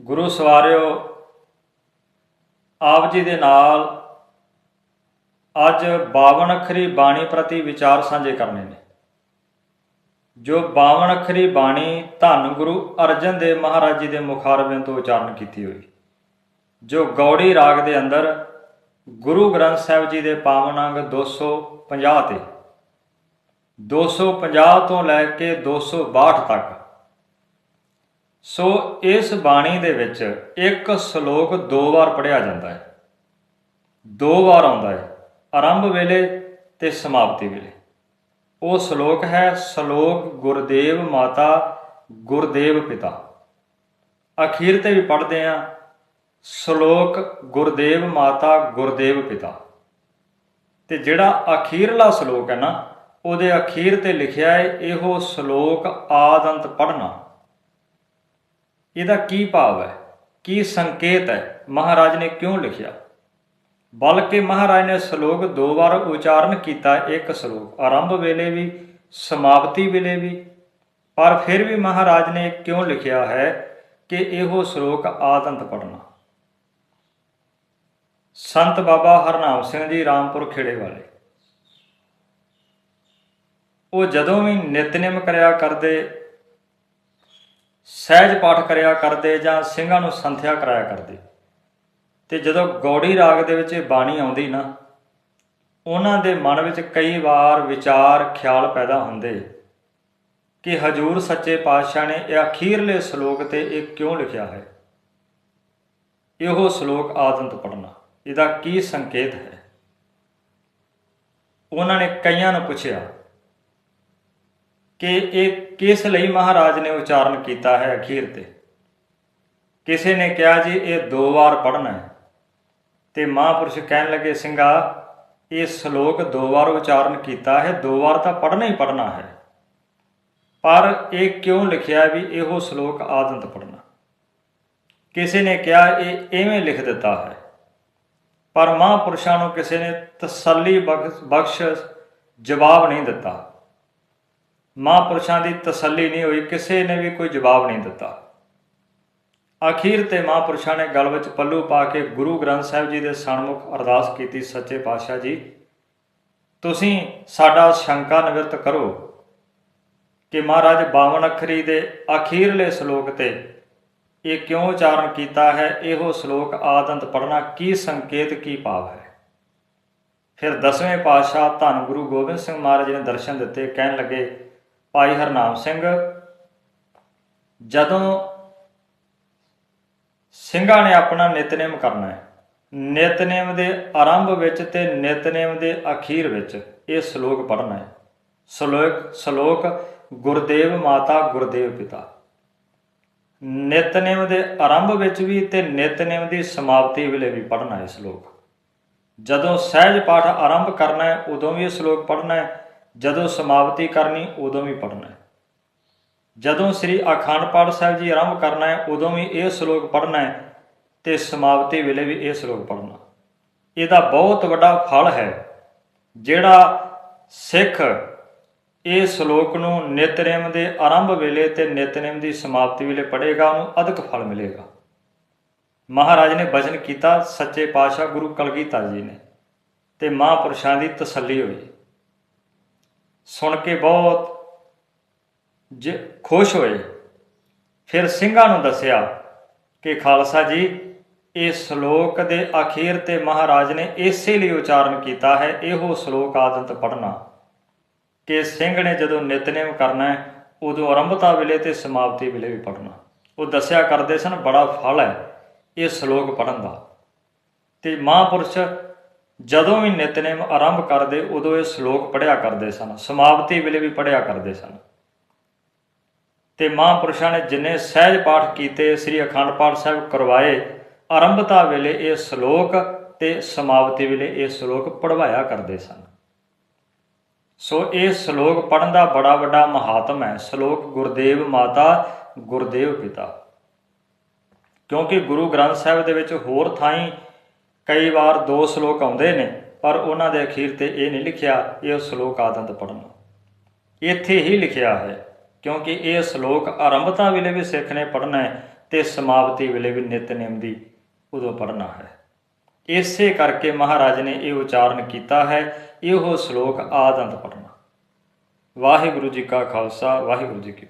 ਗੁਰੂ ਸਵਾਰਿਓ, ਆਪ ਜੀ ਦੇ ਨਾਲ ਅੱਜ 52 ਅੱਖਰੀ ਬਾਣੀ ਪ੍ਰਤੀ ਵਿਚਾਰ ਸਾਂਝੇ ਕਰਨੇ ਨੇ। ਜੋ 52 ਅੱਖਰੀ ਬਾਣੀ ਧੰਨ ਗੁਰੂ ਅਰਜਨ ਦੇਵ ਮਹਾਰਾਜ ਜੀ ਦੇ ਮੁਖਾਰਬਿਆਂ ਤੋਂ ਉਚਾਰਨ ਕੀਤੀ ਹੋਈ, ਜੋ ਗੌੜੀ ਰਾਗ ਦੇ ਅੰਦਰ ਗੁਰੂ ਗ੍ਰੰਥ ਸਾਹਿਬ ਜੀ ਦੇ ਪਾਵਨ ਅੰਗ 250 ਤੇ 250 ਤੋਂ ਲੈ ਕੇ 262 ਤੱਕ ਸੋ ਇਸ ਬਾਣੀ ਦੇ ਵਿੱਚ ਇੱਕ ਸ਼ਲੋਕ ਦੋ ਵਾਰ ਪੜਿਆ ਜਾਂਦਾ ਹੈ। ਦੋ ਵਾਰ ਆਉਂਦਾ ਹੈ, ਆਰੰਭ ਵੇਲੇ ਤੇ ਸਮਾਪਤੀ ਵੇਲੇ। ਉਹ ਸ਼ਲੋਕ ਹੈ, ਸ਼ਲੋਕ ਗੁਰਦੇਵ ਮਾਤਾ, ਗੁਰਦੇਵ ਪਿਤਾ। ਅਖੀਰ ਤੇ ਵੀ ਪੜ੍ਹਦੇ ਆ ਸ਼ਲੋਕ ਗੁਰਦੇਵ ਮਾਤਾ, ਗੁਰਦੇਵ ਪਿਤਾ। ਤੇ ਜਿਹੜਾ ਅਖੀਰਲਾ ਸ਼ਲੋਕ ਹੈ ਨਾ, ਉਹਦੇ ਅਖੀਰ ਤੇ ਲਿਖਿਆ ਹੈ, ਇਹੋ ਸ਼ਲੋਕ ਆਦੰਤ ਪੜਨਾ ਇਹਦਾ ਕੀ ਭਾਵ ਹੈ? ਕੀ ਸੰਕੇਤ ਹੈ? ਮਹਾਰਾਜ ਨੇ ਕਿਉਂ ਲਿਖਿਆ? ਬਲਕਿ ਮਹਾਰਾਜ ਨੇ ਸ਼ਲੋਕ ਦੋ ਵਾਰ ਉਚਾਰਨ ਕੀਤਾ, ਇੱਕ ਸ਼ਲੋਕ। ਆਰੰਭ ਵੇਲੇ ਵੀ, ਸਮਾਪਤੀ ਵੇਲੇ ਵੀ। ਪਰ ਫਿਰ ਵੀ ਮਹਾਰਾਜ ਨੇ ਕਿਉਂ ਲਿਖਿਆ ਹੈ ਕਿ ਇਹੋ ਸ਼ਲੋਕ ਆਤੰਤ ਪੜਨਾ ਸੰਤ ਬਾਬਾ ਹਰਨਾਮ ਸਿੰਘ ਜੀ ਰਾਮਪੁਰ ਖੇੜੇ ਵਾਲੇ। ਉਹ ਜਦੋਂ ਵੀ ਨਿਤਨੇਮ ਕਰਿਆ ਕਰਦੇ ਸਹਿਜ ਪਾਠ ਕਰਿਆ ਕਰਦੇ ਜਾਂ ਸਿੰਘਾਂ ਨੂੰ ਸੰਥਿਆ ਕਰਾਇਆ ਕਰਦੇ। ਤੇ ਜਦੋਂ ਗੌੜੀ ਰਾਗ ਦੇ ਵਿੱਚ ਇਹ ਬਾਣੀ ਆਉਂਦੀ ਨਾ, ਉਹਨਾਂ ਦੇ ਮਨ ਵਿੱਚ ਕਈ ਵਾਰ ਵਿਚਾਰ, ਖਿਆਲ ਪੈਦਾ ਹੁੰਦੇ ਕਿ ਹਜੂਰ ਸੱਚੇ ਪਾਤਸ਼ਾਹ ਨੇ ਇਹ ਅਖੀਰਲੇ ਸ਼ਲੋਕ ਤੇ ਇਹ ਕਿਉਂ ਲਿਖਿਆ ਹੈ? ਇਹੋ ਸ਼ਲੋਕ ਆਦੰਤ ਪੜਨਾ ਇਹਦਾ ਕੀ ਸੰਕੇਤ ਹੈ? ਉਹਨਾਂ ਨੇ ਕਈਆਂ ਨੂੰ ਪੁੱਛਿਆ ਕਿ ਇਹ ਕਿਸ ਲਈ ਮਹਾਰਾਜ ਨੇ ਉਚਾਰਨ ਕੀਤਾ ਹੈ ਅਖੀਰ ਤੇ? ਕਿਸੇ ਨੇ ਕਿਹਾ ਜੀ, ਇਹ ਦੋ ਵਾਰ ਪੜਨਾ ਹੈ। ਤੇ ਮਹਾਂਪੁਰਸ਼ ਕਹਿਣ ਲੱਗੇ, ਸਿੰਘਾ, ਇਹ ਸ਼ਲੋਕ ਦੋ ਵਾਰ ਉਚਾਰਨ ਕੀਤਾ ਹੈ, ਦੋ ਵਾਰ ਤਾਂ ਪੜਨਾ ਹੀ ਪੜਨਾ ਹੈ। ਪਰ ਇਹ ਕਿਉਂ ਲਿਖਿਆ ਵੀ ਇਹੋ ਸ਼ਲੋਕ ਆਦੰਤ ਪੜਨਾ ਕਿਸੇ ਨੇ ਕਿਹਾ, ਇਹ ਐਵੇਂ ਲਿਖ ਦਿੱਤਾ ਹੈ। ਪਰ ਮਹਾਂਪੁਰਸ਼ਾਂ ਨੂੰ ਕਿਸੇ ਨੇ ਤਸੱਲੀ ਬਖਸ਼ ਬਖਸ਼ ਜਵਾਬ ਨਹੀਂ ਦਿੱਤਾ। ਮਹਾਂਪੁਰਸ਼ਾਂ ਦੀ ਤਸੱਲੀ ਨਹੀਂ ਹੋਈ, ਕਿਸੇ ਨੇ ਵੀ ਕੋਈ ਜਵਾਬ ਨਹੀਂ ਦਿੱਤਾ। ਅਖੀਰ ਤੇ ਮਹਾਂਪੁਰਸ਼ਾਂ ਨੇ ਗਲ ਵਿੱਚ ਪੱਲੂ ਪਾ ਕੇ ਗੁਰੂ ਗ੍ਰੰਥ ਸਾਹਿਬ ਜੀ ਦੇ ਸਨਮੁਖ ਅਰਦਾਸ ਕੀਤੀ, ਸੱਚੇ ਪਾਤਸ਼ਾਹ ਜੀ, ਤੁਸੀਂ ਸਾਡਾ ਸ਼ੰਕਾ ਨਿਵਰਤ ਕਰੋ ਕਿ ਮਹਾਰਾਜ 52 ਅੱਖਰੀ ਦੇ ਅਖੀਰਲੇ ਸ਼ਲੋਕ ਤੇ ਇਹ ਕਿਉਂ ਉਚਾਰਨ ਕੀਤਾ ਹੈ, ਇਹੋ ਸ਼ਲੋਕ ਆਦੰਤ ਪੜਨਾ ਕੀ ਸੰਕੇਤ, ਕੀ ਭਾਵ ਹੈ? ਫਿਰ ਦਸਵੇਂ ਪਾਤਸ਼ਾਹ ਧੰਨ ਗੁਰੂ ਗੋਬਿੰਦ ਸਿੰਘ ਮਹਾਰਾਜ ਨੇ ਦਰਸ਼ਨ ਦਿੱਤੇ, ਕਹਿਣ ਲੱਗੇ ਭਾਈ ਹਰਨਾਮ ਸਿੰਘ, ਜਦੋਂ ਸਿੰਘਾਂ ਨੇ ਆਪਣਾ ਨਿਤਨੇਮ ਕਰਨਾ ਹੈ, ਨਿਤਨੇਮ ਦੇ ਆਰੰਭ ਵਿੱਚ ਤੇ ਨਿਤਨੇਮ ਦੇ ਅਖੀਰ ਵਿੱਚ ਇਹ ਸ਼ਲੋਕ ਪੜ੍ਹਨਾ ਹੈ। ਸ਼ਲੋਕ ਸ਼ਲੋਕ, ਗੁਰਦੇਵ ਮਾਤਾ, ਗੁਰਦੇਵ ਪਿਤਾ। ਨਿਤਨੇਮ ਦੇ ਆਰੰਭ ਵਿੱਚ ਵੀ ਤੇ ਨਿਤਨੇਮ ਦੀ ਸਮਾਪਤੀ ਵੇਲੇ ਵੀ ਪੜ੍ਹਨਾ ਹੈ ਸ਼ਲੋਕ। ਜਦੋਂ ਸਹਿਜ ਪਾਠ ਆਰੰਭ ਕਰਨਾ ਹੈ, ਉਦੋਂ ਵੀ ਇਹ ਸ਼ਲੋਕ ਪੜ੍ਹਨਾ ਹੈ ਜਦੋਂ ਸਮਾਪਤੀ ਕਰਨੀ, ਉਦੋਂ ਵੀ ਪੜ੍ਹਨਾ ਹੈ। ਜਦੋਂ ਸ੍ਰੀ ਅਖੰਡ ਪਾਠ ਸਾਹਿਬ ਜੀ ਆਰੰਭ ਕਰਨਾ ਹੈ, ਉਦੋਂ ਵੀ ਇਹ ਸ਼ਲੋਕ ਪੜ੍ਹਨਾ ਹੈ ਤੇ ਸਮਾਪਤੀ ਵੇਲੇ ਵੀ ਇਹ ਸ਼ਲੋਕ ਪੜ੍ਹਨਾ। ਇਹਦਾ ਬਹੁਤ ਵੱਡਾ ਫਲ ਹੈ, ਜਿਹੜਾ ਸਿੱਖ ਇਹ ਸ਼ਲੋਕ ਨੂੰ ਨਿਤਨੇਮ ਦੇ ਆਰੰਭ ਵੇਲੇ ਤੇ ਨਿਤਨੇਮ ਦੀ ਸਮਾਪਤੀ ਵੇਲੇ ਪੜ੍ਹੇਗਾ, ਉਹਨੂੰ ਅਧਿਕ ਫਲ ਮਿਲੇਗਾ। ਮਹਾਰਾਜ ਨੇ ਬਚਨ ਕੀਤਾ, ਸੱਚੇ ਪਾਤਸ਼ਾਹ ਗੁਰੂ ਕਲਗੀਧਰ ਜੀ ਨੇ ਤੇ ਮਹਾਂਪੁਰਸ਼ਾਂ ਦੀ ਤਸੱਲੀ ਹੋਈ। ਸੁਣ ਕੇ ਬਹੁਤ ਜ ਖੁਸ਼ ਹੋਏ। ਫਿਰ ਸਿੰਘਾਂ ਨੂੰ ਦੱਸਿਆ ਕਿ ਖਾਲਸਾ ਜੀ ਇਹ ਸ਼ਲੋਕ ਦੇ ਅਖੀਰ ਤੇ ਮਹਾਰਾਜ ਨੇ ਇਸੇ ਲਈ ਉਚਾਰਨ ਕੀਤਾ ਹੈ, ਇਹੋ ਸ਼ਲੋਕ ਆਦਤ ਪੜਨਾ ਕਿ ਸਿੰਘ ਨੇ ਜਦੋਂ ਨਿਤਨੇਮ ਕਰਨਾ ਹੈ, ਉਦੋਂ ਆਰੰਭਤਾ ਵੇਲੇ ਤੇ ਸਮਾਪਤੀ ਵੇਲੇ ਵੀ ਪੜਨਾ ਉਹ ਦੱਸਿਆ ਕਰਦੇ ਸਨ, ਬੜਾ ਫਲ ਹੈ ਇਹ ਸ਼ਲੋਕ ਪੜਨ ਦਾ। ਤੇ ਮਹਾਂਪੁਰਸ਼ ਜਦੋਂ ਵੀ ਨਿਤਨੇਮ ਆਰੰਭ ਕਰਦੇ, ਉਦੋਂ ਇਹ ਸ਼ਲੋਕ ਪੜਿਆ ਕਰਦੇ ਸਨ। ਸਮਾਪਤੀ ਵੇਲੇ ਵੀ ਪੜਿਆ ਕਰਦੇ ਸਨ। ਤੇ ਮਹਾਂਪੁਰਸ਼ਾਂ ਨੇ ਜਿੰਨੇ ਸਹਿਜ ਪਾਠ ਕੀਤੇ, ਸ੍ਰੀ ਅਖੰਡ ਪਾਠ ਸਾਹਿਬ ਕਰਵਾਏ ਆਰੰਭਤਾ ਵੇਲੇ ਇਹ ਸ਼ਲੋਕ ਤੇ ਸਮਾਪਤੀ ਵੇਲੇ ਇਹ ਸ਼ਲੋਕ ਪੜਵਾਇਆ ਕਰਦੇ ਸਨ। ਸੋ ਇਹ ਸ਼ਲੋਕ ਪੜਨ ਦਾ ਬੜਾ ਵੱਡਾ ਮਹਾਤਮ ਹੈ। ਸ਼ਲੋਕ ਗੁਰਦੇਵ ਮਾਤਾ, ਗੁਰਦੇਵ ਪਿਤਾ। ਕਿਉਂਕਿ ਗੁਰੂ ਗ੍ਰੰਥ ਸਾਹਿਬ ਦੇ ਵਿੱਚ ਹੋਰ ਥਾਈਂ ਕਈ ਵਾਰ ਦੋ ਸ਼ਲੋਕ ਆਉਂਦੇ ਨੇ, ਪਰ ਉਹਨਾਂ ਦੇ ਅਖੀਰ ਤੇ ਇਹ ਨਹੀਂ ਲਿਖਿਆ, ਇਹ ਸ਼ਲੋਕ ਆਦੰਤ ਪੜਨਾ ਇੱਥੇ ਹੀ ਲਿਖਿਆ ਹੈ, ਕਿਉਂਕਿ ਇਹ ਸ਼ਲੋਕ ਆਰੰਭਤਾ ਵੇਲੇ ਵੀ ਸਿੱਖ ਨੇ ਪੜਨਾ ਹੈ ਤੇ ਸਮਾਪਤੀ ਵੇਲੇ ਵੀ ਨਿਤਨੇਮ ਦੀ ਉਦੋਂ ਪੜਨਾ ਹੈ। ਇਸੇ ਕਰਕੇ ਮਹਾਰਾਜ ਨੇ ਇਹ ਉਚਾਰਨ ਕੀਤਾ ਹੈ, ਇਹੋ ਸ਼ਲੋਕ ਆਦੰਤ ਪੜਨਾ ਵਾਹਿਗੁਰੂ ਜੀ ਕਾ ਖਾਲਸਾ, ਵਾਹਿਗੁਰੂ ਜੀ ਕੀ